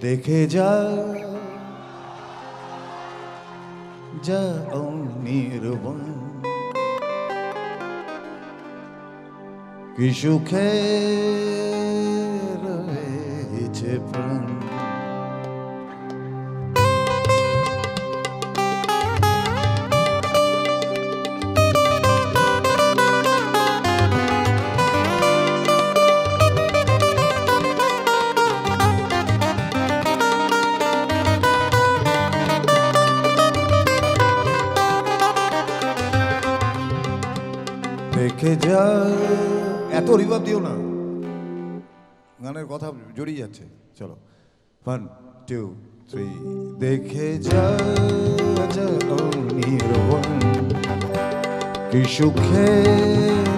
দেখে যা যা নির্বন কি সুখে রয়েছে প্রাণ দেখে যা এত রিভাব দিও না। গানের কথা জড়িয়ে যাচ্ছে। চলো। ওয়ান টু থ্রি দেখে নির্বন কি সুখে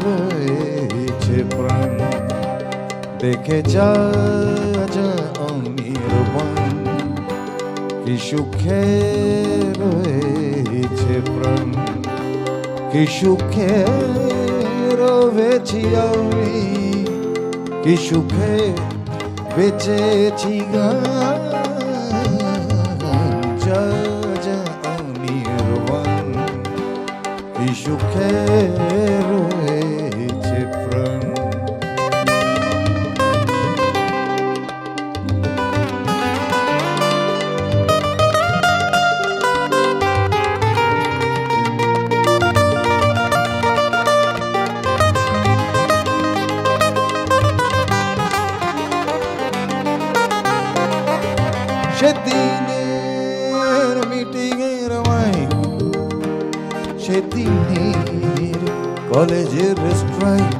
রয়েছে প্রাণ। দেখে যা কি সুখে রয়েছে প্রাণ। কি সুখে রয়েছি আমি? কি সুখে বেঁচেছি গান কি সুখে রয়েছে সেদিনের মিটিং এর মাইক, সেদিনের কলেজের স্ট্রাইক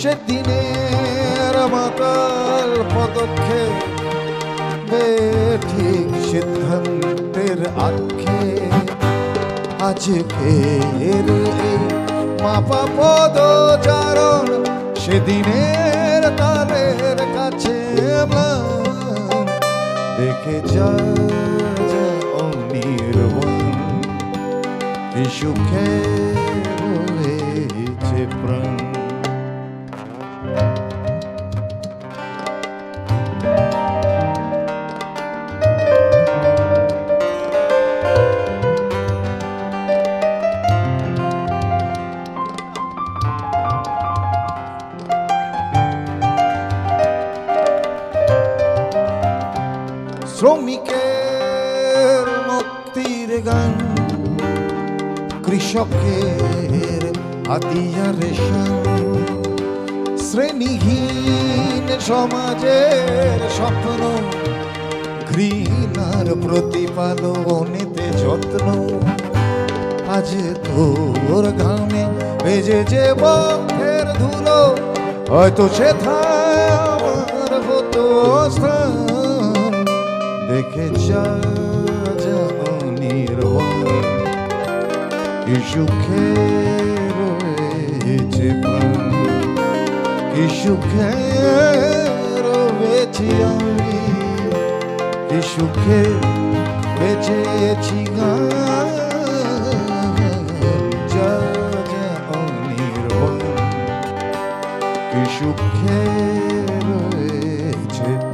সেদিনের মাতাল পদক্ষেপ বেঠিক সিদ্ধান্তের আক্ষে আজকের এই মাপা পদচারণ, সেদিনের তালের কাছে ম্লান। দেখে যা অনির্বণ কি সুখে রয়েছে প্রাণ। শ্রমিকের মুক্তির গান, কৃষকের হাতিয়া রেশন শ্রেণীহীন সমাজের স্বপ্ন, ঘৃণার প্রতিপালনেতে যত্ন। আজ তোর ঘামে ভেজে যে বক্ষের ধুলো, হয়তো সেথায় আমার হতো স্থান لك جاءني روان إشو كيرو إتبان إشو كيرو إتيامي إشو كيرو বেঁচেছি কিছু খেয়ে রয়েছে